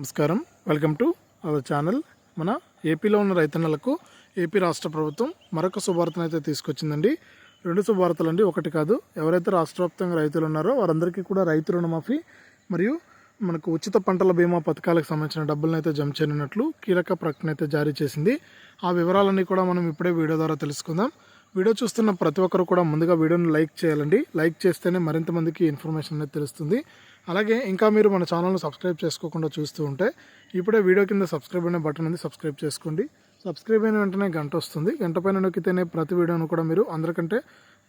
నమస్కారం. Welcome to our channel. మన ఏపీలో ఉన్న రైతన్నలకు ఏపీ రాష్ట్ర ప్రభుత్వం మరొక శుభార్తను అయితే తీసుకొచ్చిందండి. రెండు శుభార్తలు అండి ఒకటి కాదు ఎవరైతే రాష్ట్ర వ్యాప్తంగా రైతులు ఉన్నారో వారందరికీ కూడా రైతు రుణమాఫీ మరియు మనకు ఉచిత పంటల బీమా పథకాలకు సంబంధించిన డబ్బులను అయితే జమ చేయనున్నట్లు కీలక ప్రకటన అయితే జారీ చేసింది. ఆ వివరాలన్నీ కూడా మనం ఇప్పుడే వీడియో ద్వారా తెలుసుకుందాం. వీడియో చూస్తున్న ప్రతి ఒక్కరు కూడా ముందుగా వీడియోని లైక్ చేయాలండి. లైక్ చేస్తేనే మరింత మందికి ఇన్ఫర్మేషన్ అనేది తెలుస్తుంది. అలాగే ఇంకా మీరు మన ఛానల్ను సబ్స్క్రైబ్ చేసుకోకుండా చూస్తూ ఉంటే ఇప్పుడే వీడియో కింద సబ్స్క్రైబ్ అనే బటన్ ఉంది సబ్స్క్రైబ్ చేసుకోండి. సబ్స్క్రైబ్ అయిన వెంటనే గంట వస్తుంది. గంట పైన నొక్కితేనే ప్రతి వీడియోను కూడా మీరు అందరికంటే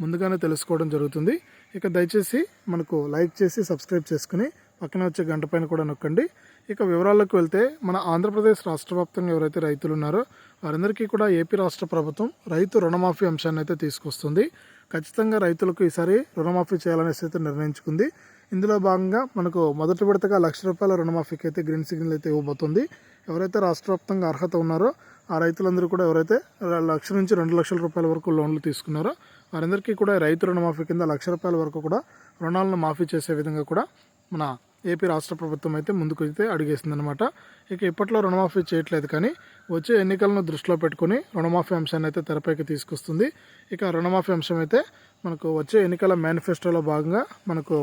ముందుగానే తెలుసుకోవడం జరుగుతుంది. ఇక దయచేసి మనకు లైక్ చేసి సబ్స్క్రైబ్ చేసుకుని పక్కన వచ్చే గంట పైన కూడా నొక్కండి. ఇక వివరాల్లోకి వెళ్తే మన ఆంధ్రప్రదేశ్ రాష్ట్ర వ్యాప్తంగా ఎవరైతే రైతులు ఉన్నారో వారందరికీ కూడా ఏపీ రాష్ట్ర ప్రభుత్వం రైతు రుణమాఫీ అంశాన్ని అయితే తీసుకొస్తుంది. ఖచ్చితంగా రైతులకు ఈసారి రుణమాఫీ చేయాలనేసి అయితే నిర్ణయించుకుంది. ఇందులో భాగంగా మనకు మొదటి విడతగా లక్ష రూపాయల రుణమాఫీకి అయితే గ్రీన్ సిగ్నల్ అయితే ఇవ్వబోతుంది. ఎవరైతే రాష్ట్ర వ్యాప్తంగా అర్హత ఉన్నారో ఆ రైతులందరూ కూడా ఎవరైతే లక్ష నుంచి రెండు లక్షల రూపాయల వరకు లోన్లు తీసుకున్నారో వారందరికీ కూడా రైతు రుణమాఫీ కింద లక్ష రూపాయల వరకు కూడా రుణాలను మాఫీ చేసే విధంగా కూడా మన ఏపీ రాష్ట్ర ప్రభుత్వం అయితే ముందుకు అయితే అడిగేసిందనమాట ఇక ఇప్పట్లో రుణమాఫీ చేయట్లేదు కానీ వచ్చే ఎన్నికలను దృష్టిలో పెట్టుకుని రుణమాఫీ అంశాన్ని అయితే తెరపైకి తీసుకొస్తుంది. ఇక రుణమాఫీ అంశం అయితే మనకు వచ్చే ఎన్నికల మేనిఫెస్టోలో భాగంగా మనకు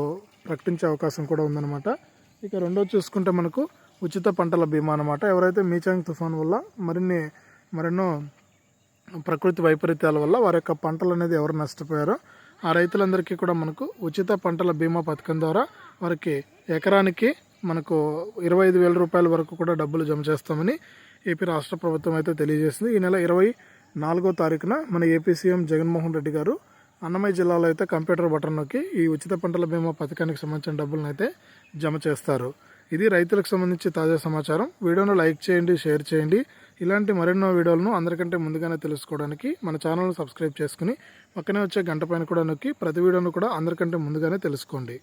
ప్రకటించే అవకాశం కూడా ఉందన్నమాట. ఇక రెండోది చూసుకుంటే మనకు ఉచిత పంటల బీమా అనమాట ఎవరైతే మీచాంగ్ తుఫాన్ వల్ల మరిన్ని మరెన్నో ప్రకృతి వైపరీత్యాల వల్ల వారి యొక్క పంటలు అనేది ఎవరు నష్టపోయారో ఆ రైతులందరికీ కూడా మనకు ఉచిత పంటల బీమా పథకం ద్వారా వారికి ఎకరానికి మనకు ఇరవై ఐదు వేల రూపాయల వరకు కూడా డబ్బులు జమ చేస్తామని ఏపీ రాష్ట్ర ప్రభుత్వం అయితే తెలియజేసింది. ఈ నెల ఇరవై నాలుగో తారీఖున మన ఏపీ సీఎం జగన్మోహన్ రెడ్డి గారు అన్నమయ్య జిల్లాలో అయితే కంప్యూటర్ బటన్ నొక్కి ఈ ఉచిత పంటల బీమా పథకానికి సంబంధించిన డబ్బులను అయితే జమ చేస్తారు. ఇది రైతులకు సంబంధించి తాజా సమాచారం. వీడియోను లైక్ చేయండి షేర్ చేయండి. ఇలాంటి మరెన్నో వీడియోలను అందరికంటే ముందుగానే తెలుసుకోవడానికి మన ఛానల్ను సబ్స్క్రైబ్ చేసుకుని పక్కనే వచ్చే గంట పైన కూడా నొక్కి ప్రతి వీడియోను కూడా అందరికంటే ముందుగానే తెలుసుకోండి.